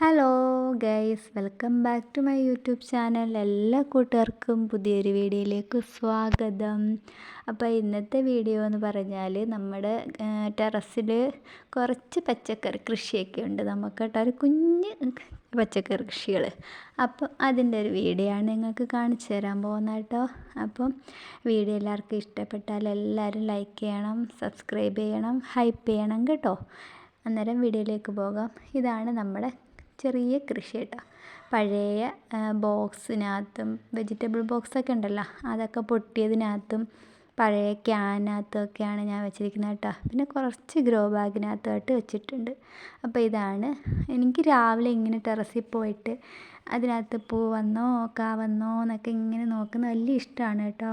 Hello guys welcome back to my YouTube channel എല്ലാ കൂട്ടുകാർക്കും പുതിയൊരു വീഡിയോയിലേക്ക് സ്വാഗതം. അപ്പോൾ ഇന്നത്തെ വീഡിയോ എന്ന് പറഞ്ഞാൽ നമ്മുടെ ടെറസിൽ കുറച്ച് പച്ചക്കറി കൃഷിയൊക്കെ ഉണ്ട്. നമുക്ക് കേട്ടോ ഒരു കുഞ്ഞ് പച്ചക്കറി കൃഷികൾ. അപ്പം അതിന്റെ ഒരു വീഡിയോ ആണ് നിങ്ങൾക്ക് കാണിച്ചു തരാൻ പോകുന്നത് കേട്ടോ. അപ്പം വീഡിയോ എല്ലാവർക്കും ഇഷ്ടപ്പെട്ടാൽ എല്ലാവരും ലൈക്ക് ചെയ്യണം സബ്സ്ക്രൈബ് ചെയ്യണം ഹൈപ്പ് ചെയ്യണം കേട്ടോ. അന്നേരം വീഡിയോയിലേക്ക് പോകാം. ഇതാണ് നമ്മുടെ ചെറിയ കൃഷി കേട്ടോ പഴയ ബോക്സിനകത്തും വെജിറ്റബിൾ ബോക്സൊക്കെ ഉണ്ടല്ലോ അതൊക്കെ പൊട്ടിയതിനകത്തും പഴയ ക്യാനകത്തൊക്കെയാണ് ഞാൻ വെച്ചിരിക്കുന്നത് കേട്ടോ. പിന്നെ കുറച്ച് ഗ്രോ ബാഗിനകത്തായിട്ട് വെച്ചിട്ടുണ്ട്. അപ്പോൾ ഇതാണ്. എനിക്ക് രാവിലെ ഇങ്ങനെ ടെറസിൽ പോയിട്ട് അതിനകത്ത് പൂ വന്നോ കാ വന്നോ എന്നൊക്കെ ഇങ്ങനെ നോക്കുന്നത് വലിയ ഇഷ്ടമാണ് കേട്ടോ.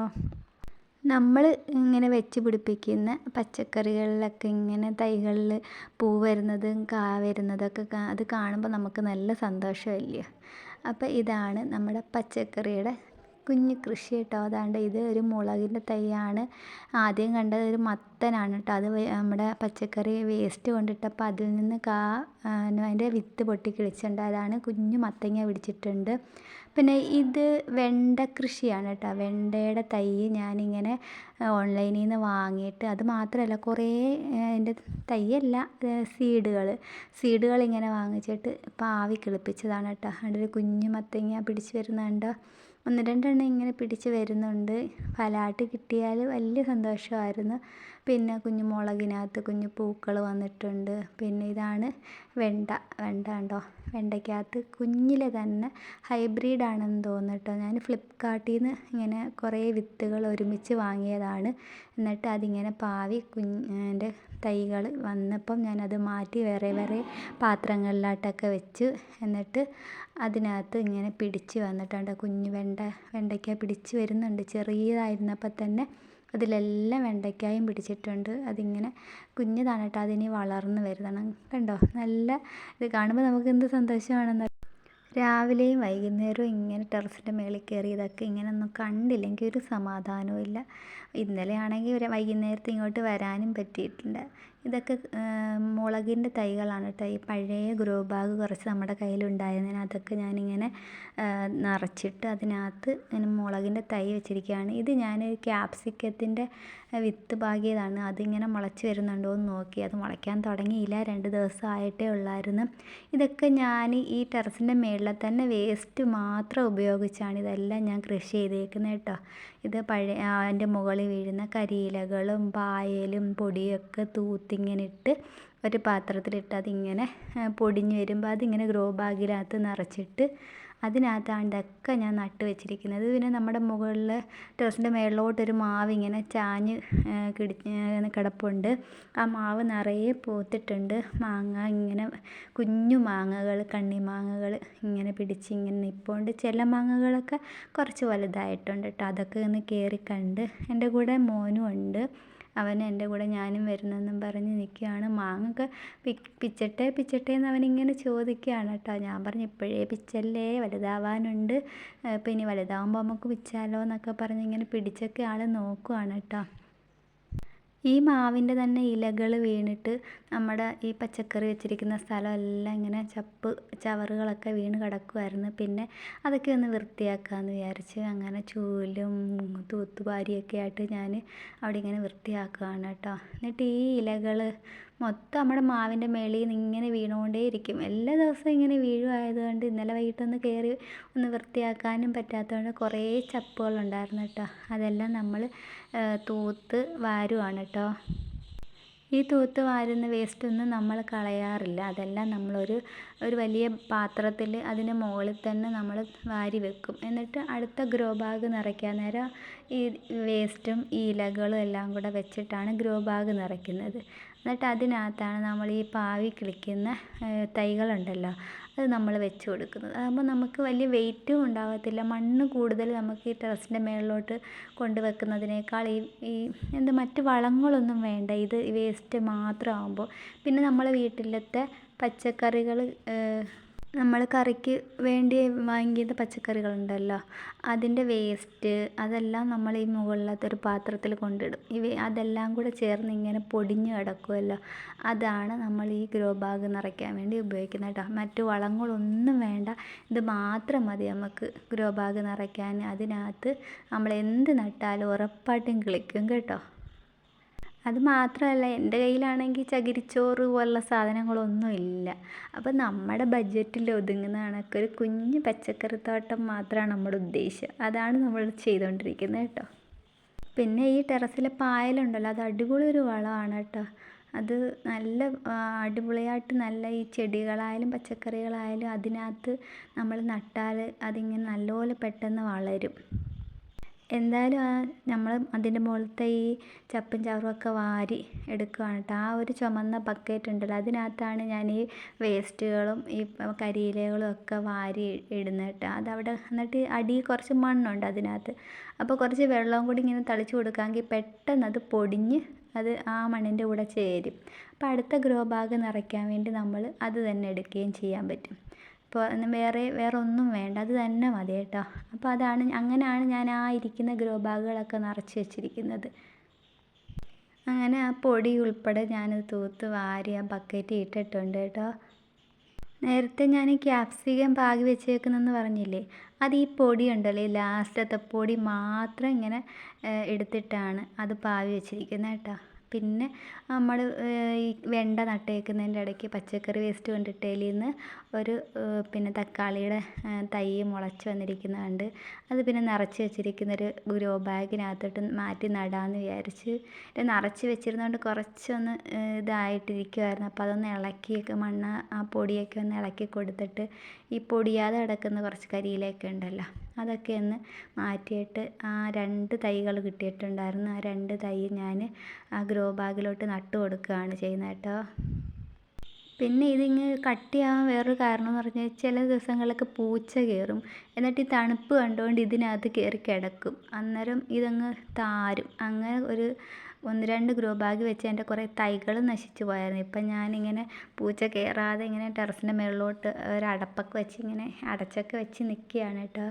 നമ്മൾ ഇങ്ങനെ വെച്ച് പിടിപ്പിക്കുന്ന പച്ചക്കറികളിലൊക്കെ ഇങ്ങനെ തൈകളിൽ പൂ വരുന്നതും കാ വരുന്നതൊക്കെ അത് കാണുമ്പോൾ നമുക്ക് നല്ല സന്തോഷമല്ലേ. അപ്പോൾ ഇതാണ് നമ്മുടെ പച്ചക്കറിയുടെ കുഞ്ഞു കൃഷി കേട്ടോ. അതാണ്ട് ഇത് ഒരു മുളകിന്റെ തൈയാണ്. ആദ്യം കണ്ടത് ഒരു മത്തനാണ് കേട്ടോ. അത് നമ്മുടെ പച്ചക്കറി വേസ്റ്റ് കൊണ്ടിട്ടപ്പോൾ അതിൽ നിന്ന് കാ അതിന്റെ വിത്ത് പൊട്ടി കിളിച്ചിട്ടുണ്ട്. അതാണ് കുഞ്ഞു മത്തങ്ങ പിടിച്ചിട്ടുണ്ട്. പിന്നെ ഇത് വെണ്ട കൃഷിയാണ് കേട്ടോ. വെണ്ടയുടെ തൈ ഞാനിങ്ങനെ ഓൺലൈനിൽ നിന്ന് വാങ്ങിയിട്ട് അത് മാത്രമല്ല കുറേ അതിന്റെ തൈയല്ല സീഡുകൾ സീഡുകൾ ഇങ്ങനെ വാങ്ങിച്ചിട്ട് പാവി കിളിപ്പിച്ചതാണ് കേട്ടോ. അതിന്റെ കുഞ്ഞു മത്തങ്ങ പിടിച്ച് വരുന്നുണ്ട്? ഒന്ന് രണ്ടെണ്ണം ഇങ്ങനെ പിടിച്ച് വരുന്നുണ്ട്. ഫലമായിട്ട് കിട്ടിയാൽ വലിയ സന്തോഷമായിരുന്നു. പിന്നെ കുഞ്ഞു മുളകിനകത്ത് കുഞ്ഞു പൂക്കൾ വന്നിട്ടുണ്ട്. പിന്നെ ഇതാണ് വെണ്ട. വെണ്ട കണ്ടോ? വെണ്ടയ്ക്കകത്ത് കുഞ്ഞിലെ തന്നെ ഹൈബ്രിഡ് ആണെന്ന് തോന്നുന്നു കേട്ടോ ഞാൻ ഫ്ലിപ്പ്കാർട്ടിൽ നിന്ന് ഇങ്ങനെ കുറേ വിത്തുകൾ ഒരുമിച്ച് വാങ്ങിയതാണ്. എന്നിട്ട് അതിങ്ങനെ പാവി കുഞ്ഞിന്റെ തൈകൾ വന്നപ്പം ഞാനത് മാറ്റി വേറെ വേറെ പാത്രങ്ങളിലായിട്ടൊക്കെ വെച്ച് എന്നിട്ട് അതിനകത്ത് ഇങ്ങനെ പിടിച്ച് വന്നിട്ടുണ്ട്. കുഞ്ഞു വെണ്ട വെണ്ടയ്ക്ക പിടിച്ച് വരുന്നുണ്ട്. ചെറിയതായിരുന്നപ്പോൾ തന്നെ അതിലെല്ലാം വെണ്ടയ്ക്കായും പിടിച്ചിട്ടുണ്ട്. അതിങ്ങനെ കുഞ്ഞതാണ് കേട്ടോ അതിനി വളർന്ന് വരുന്നതാണ്. കണ്ടോ? നല്ല ഇത് കാണുമ്പോൾ നമുക്ക് എന്ത് സന്തോഷമാണെന്ന്. രാവിലെയും വൈകുന്നേരവും ഇങ്ങനെ ടെറസിന്റെ മേളിൽ കയറി ഇതൊക്കെ ഇങ്ങനെ ഒന്നും കണ്ടില്ലെങ്കിൽ ഒരു സമാധാനവും ഇല്ല. ഇന്നലെ ആണെങ്കിൽ ഒരു വൈകുന്നേരത്ത് ഇങ്ങോട്ട് വരാനും പറ്റിയിട്ടുണ്ട്. ഇതൊക്കെ മുളകിന്റെ തൈകളാണ് കേട്ടോ. ഈ പഴയ ഗ്രോ ബാഗ് കുറച്ച് നമ്മുടെ കയ്യിലുണ്ടായിരുന്നതിന് അതൊക്കെ ഞാനിങ്ങനെ നിറച്ചിട്ട് അതിനകത്ത് ഇങ്ങനെ മുളകിന്റെ തൈ വെച്ചിരിക്കുകയാണ്. ഇത് ഞാൻ ക്യാപ്സിക്കത്തിന്റെ വിത്ത് പാകിയതാണ്. അതിങ്ങനെ മുളച്ച് വരുന്നുണ്ടോ എന്ന് നോക്കി. അത് മുളയ്ക്കാൻ തുടങ്ങിയില്ല. രണ്ട് ദിവസം ആയിട്ടേ ഉള്ളായിരുന്നു. ഇതൊക്കെ ഞാൻ ഈ ടെറസിന്റെ മേളിൽ തന്നെ വേസ്റ്റ് മാത്രം ഉപയോഗിച്ചാണ് ഇതെല്ലാം ഞാൻ കൃഷി ചെയ്തേക്കുന്നത് കേട്ടോ. ഇത് പഴയ അതിന്റെ മുകളിൽ വീഴുന്ന കരിയിലകളും പായലും പൊടിയൊക്കെ തൂത്തിങ്ങനെ ഇട്ട് ഒരു പാത്രത്തിലിട്ട് അതിങ്ങനെ പൊടിഞ്ഞ് വരുമ്പോൾ അതിങ്ങനെ ഗ്രോ ബാഗിനകത്ത് നിറച്ചിട്ട് അതിനകത്താണ്ടൊക്കെ ഞാൻ നട്ട് വെച്ചിരിക്കുന്നത്. പിന്നെ നമ്മുടെ മുകളിൽ ടെറസിന്റെ മേളിലോട്ടൊരു മാവ് ഇങ്ങനെ ചാഞ്ഞ് കിടി കിടപ്പുണ്ട്. ആ മാവ് നിറയെ പൂത്തിട്ടുണ്ട്. മാങ്ങ ഇങ്ങനെ കുഞ്ഞു മാങ്ങകൾ കണ്ണി മാങ്ങകൾ ഇങ്ങനെ പിടിച്ച് ഇങ്ങനെ നിൽപ്പുണ്ട് ചില മാങ്ങകളൊക്കെ കുറച്ച് വലുതായിട്ടുണ്ട് കേട്ടോ അതൊക്കെ ഒന്ന് കയറി കണ്ട് എന്റെ കൂടെ മോനും ഉണ്ട്. അവൻ എന്റെ കൂടെ ഞാനും വരുന്നെന്നും പറഞ്ഞ് നിൽക്കുകയാണ്. മാങ്ങൊക്കെ പിച്ചട്ടെ പിച്ചട്ടെ എന്ന് അവനിങ്ങനെ ചോദിക്കുകയാണ് കേട്ടോ. ഞാൻ പറഞ്ഞു ഇപ്പോഴേ പിച്ചല്ലേ വലുതാവാനുണ്ട്. പിന്നെ വലുതാവുമ്പോൾ നമുക്ക് പിച്ചാലോ എന്നൊക്കെ പറഞ്ഞ് ഇങ്ങനെ പിടിച്ചൊക്കെ ആൾ നോക്കുവാണ് കേട്ടോ. ഈ മാവിന്റെ തന്നെ ഇലകൾ വീണിട്ട് നമ്മുടെ ഈ പച്ചക്കറി വെച്ചിരിക്കുന്ന സ്ഥലമെല്ലാം ഇങ്ങനെ ചപ്പ് ചവറുകളൊക്കെ വീണ് കിടക്കുമായിരുന്നു പിന്നെ അതൊക്കെ ഒന്ന് വൃത്തിയാക്കാമെന്ന് വിചാരിച്ച് അങ്ങനെ ചൂലും തൂത്തുവാരിയൊക്കെ ആയിട്ട് ഞാൻ അവിടെ ഇങ്ങനെ വൃത്തിയാക്കുകയാണ് കേട്ടോ. എന്നിട്ട് ഈ ഇലകൾ മൊത്തം നമ്മുടെ മാവിന്റെ മേളിൽ നിന്ന് ഇങ്ങനെ വീണുകൊണ്ടേയിരിക്കും. എല്ലാ ദിവസവും ഇങ്ങനെ വീഴുമായതുകൊണ്ട് ഇന്നലെ വൈകിട്ടൊന്ന് കയറി ഒന്ന് വൃത്തിയാക്കാനും പറ്റാത്തതുകൊണ്ട് കുറേ ചപ്പുകളുണ്ടായിരുന്നു കേട്ടോ. അതെല്ലാം നമ്മൾ തൂത്ത് വാരുവാണ് കേട്ടോ. ഈ തൂത്ത് വാരുന്ന വേസ്റ്റൊന്നും നമ്മൾ കളയാറില്ല. അതെല്ലാം നമ്മളൊരു ഒരു വലിയ പാത്രത്തിൽ അതിന് മുകളിൽ തന്നെ നമ്മൾ വാരി വെക്കും. എന്നിട്ട് അടുത്ത ഗ്രോ ബാഗ് നിറയ്ക്കാൻ നേരം ഈ വേസ്റ്റും ഈ ഇലകളും എല്ലാം കൂടെ വെച്ചിട്ടാണ് ഗ്രോ ബാഗ് നിറയ്ക്കുന്നത്. എന്നിട്ട് അതിനകത്താണ് നമ്മൾ ഈ പാവി കിളിക്കുന്ന തൈകളുണ്ടല്ലോ അത് നമ്മൾ വെച്ച് കൊടുക്കുന്നത്. അതാകുമ്പോൾ നമുക്ക് വലിയ വെയിറ്റും ഉണ്ടാകത്തില്ല മണ്ണ് കൂടുതൽ നമുക്ക് ഈ ടെറസിന്റെ മുകളിലോട്ട് കൊണ്ട് വെക്കുന്നതിനേക്കാൾ ഈ ഈ എന്ത് മറ്റ് വളങ്ങളൊന്നും വേണ്ട. ഇത് വേസ്റ്റ് മാത്രമാകുമ്പോൾ പിന്നെ നമ്മളെ വീട്ടിലത്തെ പച്ചക്കറികൾ നമ്മൾ കറിക്ക് വേണ്ടി വാങ്ങിയത് പച്ചക്കറികളുണ്ടല്ലോ. അതിന്റെ വേസ്റ്റ് അതെല്ലാം നമ്മൾ ഈ മുകളിലത്തെ ഒരു പാത്രത്തിൽ കൊണ്ടിടും. ഇവ അതെല്ലാം കൂടെ ചേർന്ന് ഇങ്ങനെ പൊടിഞ്ഞ് കിടക്കുമല്ലോ. അതാണ് നമ്മൾ ഈ ഗ്രോ ബാഗ് നിറയ്ക്കാൻ വേണ്ടി ഉപയോഗിക്കുന്നത് കേട്ടോ. മറ്റു വളങ്ങളൊന്നും വേണ്ട. ഇത് മാത്രം മതി നമുക്ക് ഗ്രോ ബാഗ് നിറയ്ക്കാൻ. അതിനകത്ത് നമ്മൾ എന്ത് നട്ടാലും ഉറപ്പായിട്ടും കിളിക്കും കേട്ടോ. അത് മാത്രമല്ല എന്റെ കയ്യിലാണെങ്കിൽ ചകിരിച്ചോറ് പോലുള്ള സാധനങ്ങളൊന്നും ഇല്ല അപ്പം നമ്മുടെ ബഡ്ജറ്റിൽ ഒതുങ്ങുന്ന കണക്ക് ഒരു കുഞ്ഞ് പച്ചക്കറിത്തോട്ടം മാത്രമാണ് നമ്മുടെ ഉദ്ദേശം. അതാണ് നമ്മൾ ചെയ്തുകൊണ്ടിരിക്കുന്നത് കേട്ടോ. പിന്നെ ഈ ടെറസിലെ പായലുണ്ടല്ലോ അത് അടിപൊളി ഒരു വളമാണ് കേട്ടോ. അത് നല്ല അടിപൊളിയായിട്ട് നല്ല ഈ ചെടികളായാലും പച്ചക്കറികളായാലും അതിനകത്ത് നമ്മൾ നട്ടാൽ അതിങ്ങനെ നല്ലപോലെ പെട്ടെന്ന് വളരും. എന്തായാലും ആ നമ്മൾ അതിന്റെ മുകളിലത്തെ ഈ ചപ്പും ചവറും ഒക്കെ വാരി എടുക്കുകയാണ് കേട്ടോ. ആ ഒരു ചുമന്ന ബക്കറ്റ് ഉണ്ടല്ലോ അതിനകത്താണ് ഞാൻ ഈ വേസ്റ്റുകളും ഈ കരിയിലകളും ഒക്കെ വാരി ഇടുന്നത് കേട്ടോ. അതവിടെ എന്നിട്ട് അടി കുറച്ച് മണ്ണുണ്ട് അതിനകത്ത്. അപ്പോൾ കുറച്ച് വെള്ളവും കൂടി ഇങ്ങനെ തളിച്ച് കൊടുക്കാമെങ്കിൽ പെട്ടെന്ന് അത് പൊടിഞ്ഞ് അത് ആ മണ്ണിന്റെ കൂടെ ചേരും. അപ്പോൾ അടുത്ത ഗ്രോ ബാഗ് നിറയ്ക്കാൻ വേണ്ടി നമ്മൾ അത് തന്നെ എടുക്കുകയും ചെയ്യാൻ പറ്റും. അപ്പോൾ വേറെ വേറെ ഒന്നും വേണ്ട. അത് തന്നെ മതി കേട്ടോ. അപ്പോൾ അതാണ് അങ്ങനെയാണ് ഞാൻ ആ ഇരിക്കുന്ന ഗ്രോ ബാഗുകളൊക്കെ നിറച്ച് വെച്ചിരിക്കുന്നത്. അങ്ങനെ ആ പൊടി ഉൾപ്പെടെ ഞാനത് തൂത്ത് വാരി ആ ബക്കറ്റ് ഇട്ടിട്ടുണ്ട് കേട്ടോ. നേരത്തെ ഞാൻ ക്യാപ്സിക്കം പാകി വെച്ചേക്കുന്നെന്ന് പറഞ്ഞില്ലേ? അത് ഈ പൊടി ഉണ്ടല്ലോ ലാസ്റ്റത്തെ പൊടി മാത്രം ഇങ്ങനെ എടുത്തിട്ടാണ് അത് പാവി വെച്ചിരിക്കുന്നത് കേട്ടോ. പിന്നെ നമ്മൾ ഈ വെണ്ട നട്ടേക്കുന്നതിന്റെ ഇടയ്ക്ക് പച്ചക്കറി വേസ്റ്റ് കൊണ്ടിട്ടതിൽ നിന്ന് ഒരു പിന്നെ തക്കാളിയുടെ തൈ മുളച്ച് വന്നിരിക്കുന്നത് കണ്ട് അത് പിന്നെ നിറച്ച് വെച്ചിരിക്കുന്ന ഒരു ഗ്രോ ബാഗിനകത്തോട്ട് മാറ്റി നടാമെന്ന് വിചാരിച്ച് നിറച്ച് വെച്ചിരുന്നതുകൊണ്ട് കുറച്ചൊന്ന് ഇതായിട്ടിരിക്കുമായിരുന്നു അപ്പോൾ അതൊന്ന് ഇളക്കിയൊക്കെ മണ്ണ് ആ പൊടിയൊക്കെ ഒന്ന് ഇളക്കി കൊടുത്തിട്ട് ഈ പൊടിയാതെ കിടക്കുന്ന കുറച്ച് കരിയിലയൊക്കെ ഉണ്ടല്ലോ. അതൊക്കെ ഒന്ന് മാറ്റിയിട്ട് ആ രണ്ട് തൈകൾ കിട്ടിയിട്ടുണ്ടായിരുന്നു. ആ രണ്ട് തൈ ഞാൻ ആ ഗ്രോ ബാഗിലോട്ട് നട്ടു കൊടുക്കുകയാണ് ചെയ്യുന്നത് കേട്ടോ. പിന്നെ ഇതിങ്ങ് കട്ടിയാവാൻ വേറൊരു കാരണം എന്ന് പറഞ്ഞാൽ ചില ദിവസങ്ങളിലൊക്കെ പൂച്ച കയറും. എന്നിട്ട് ഈ തണുപ്പ് കണ്ടുകൊണ്ട് ഇതിനകത്ത് കയറി കിടക്കും. അന്നേരം ഇതങ്ങ് താരും. അങ്ങനെ ഒരു ഒന്ന് രണ്ട് ഗ്രോ ബാഗ് വെച്ച് എന്റെ കുറേ തൈകൾ നശിച്ചു പോയായിരുന്നു. ഇപ്പം ഞാനിങ്ങനെ പൂച്ച കയറാതെ ഇങ്ങനെ ടെറസിന്റെ മുകളിലോട്ട് ഒരു അടപ്പൊക്കെ വെച്ച് ഇങ്ങനെ അടച്ചൊക്കെ വെച്ച് നിൽക്കുകയാണ് കേട്ടോ.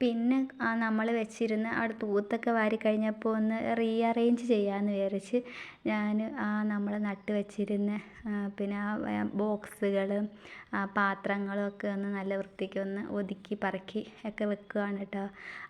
പിന്നെ ആ നമ്മൾ വെച്ചിരുന്ന അവിടെ തൂത്തൊക്കെ വാരി കഴിഞ്ഞപ്പോൾ ഒന്ന് റീഅറേഞ്ച് ചെയ്യാമെന്ന് വിചാരിച്ച് ഞാൻ ആ നമ്മൾ നട്ട് വെച്ചിരുന്ന പിന്നെ ആ ബോക്സുകൾ ആ പാത്രങ്ങളും ഒക്കെ ഒന്ന് നല്ല വൃത്തിക്ക് ഒന്ന് ഒതുക്കി പറക്കി ഒക്കെ വെക്കുകയാണ് കേട്ടോ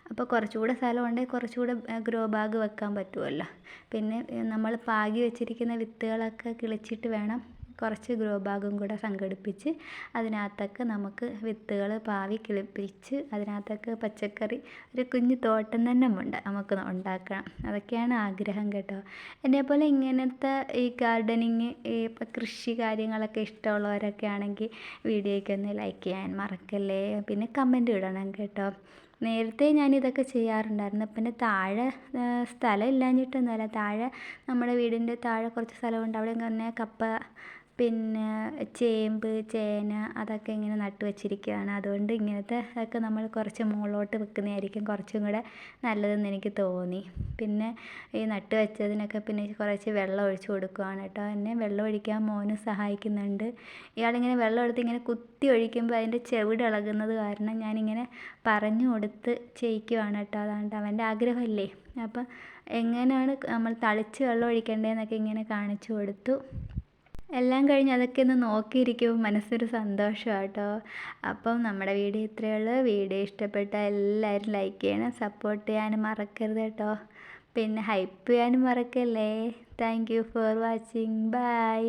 അപ്പോൾ കുറച്ചുകൂടെ സ്ഥലം ഉണ്ടെങ്കിൽ കുറച്ചുകൂടെ ഗ്രോ ബാഗ് വെക്കാൻ പറ്റുമല്ലോ പിന്നെ നമ്മൾ പാകി വെച്ചിരിക്കുന്ന വിത്തുകളൊക്കെ കിളിച്ചിട്ട് വേണം കുറച്ച് ഗ്രോ ബാഗും കൂടെ സംഘടിപ്പിച്ച് അതിനകത്തൊക്കെ നമുക്ക് വിത്തുകൾ പാവി കിളിപ്പിച്ച് അതിനകത്തൊക്കെ പച്ചക്കറി ഒരു കുഞ്ഞു തോട്ടം തന്നെ നമുക്ക് ഉണ്ടാക്കണം. അതൊക്കെയാണ് ആഗ്രഹം കേട്ടോ. എന്നെപ്പോലെ ഇങ്ങനത്തെ ഈ ഗാർഡനിങ് ഇപ്പം കൃഷി കാര്യങ്ങളൊക്കെ ഇഷ്ടമുള്ളവരൊക്കെ ആണെങ്കിൽ വീഡിയോയ്ക്ക് ഒന്ന് ലൈക്ക് ചെയ്യാൻ മറക്കല്ലേ? പിന്നെ കമന്റ് ഇടണം കേട്ടോ. നേരത്തെ ഞാൻ ഇതൊക്കെ ചെയ്യാറുണ്ടായിരുന്നു. പിന്നെ താഴെ സ്ഥലം ഇല്ലാഞ്ഞിട്ടൊന്നുമല്ല. താഴെ നമ്മുടെ വീടിന്റെ താഴെ കുറച്ച് സ്ഥലമുണ്ട്. അവിടെ തന്നെ കപ്പ പിന്നെ ചേമ്പ് ചേന അതൊക്കെ ഇങ്ങനെ നട്ട് വെച്ചിരിക്കുകയാണ്. അതുകൊണ്ട് ഇങ്ങനത്തെ ഒക്കെ നമ്മൾ കുറച്ച് മുകളിലോട്ട് വെക്കുന്നതായിരിക്കും കുറച്ചും കൂടെ നല്ലതെന്ന് എനിക്ക് തോന്നി. പിന്നെ ഈ നട്ട് വെച്ചതിനൊക്കെ പിന്നെ കുറച്ച് വെള്ളം ഒഴിച്ച് കൊടുക്കുകയാണ് കേട്ടോ. എന്നെ വെള്ളം ഒഴിക്കാൻ മോനും സഹായിക്കുന്നുണ്ട്. ഇയാളിങ്ങനെ വെള്ളം എടുത്ത് ഇങ്ങനെ കുത്തി ഒഴിക്കുമ്പോൾ അതിന്റെ ചെവിട് ഇളകുന്നത് കാരണം ഞാനിങ്ങനെ പറഞ്ഞു കൊടുത്ത് ചെയ്യിക്കുവാണ് കേട്ടോ. അതാണ്ട് അവന്റെ ആഗ്രഹമല്ലേ. അപ്പം എങ്ങനെയാണ് നമ്മൾ തളിച്ച് വെള്ളം ഒഴിക്കേണ്ടതെന്നൊക്കെ ഇങ്ങനെ കാണിച്ചു കൊടുത്തു. എല്ലാം കഴിഞ്ഞ് അതൊക്കെ ഒന്ന് നോക്കിയിരിക്കുമ്പോൾ മനസ്സൊരു സന്തോഷം കേട്ടോ അപ്പം നമ്മുടെ വീഡിയോ ഇത്രയേ ഉള്ളൂ. വീഡിയോ ഇഷ്ടപ്പെട്ട എല്ലാവരും ലൈക്ക് ചെയ്യണം സപ്പോർട്ട് ചെയ്യാനും മറക്കരുത് കേട്ടോ പിന്നെ ഹൈപ്പ് ചെയ്യാനും മറക്കല്ലേ. Thank you for watching bye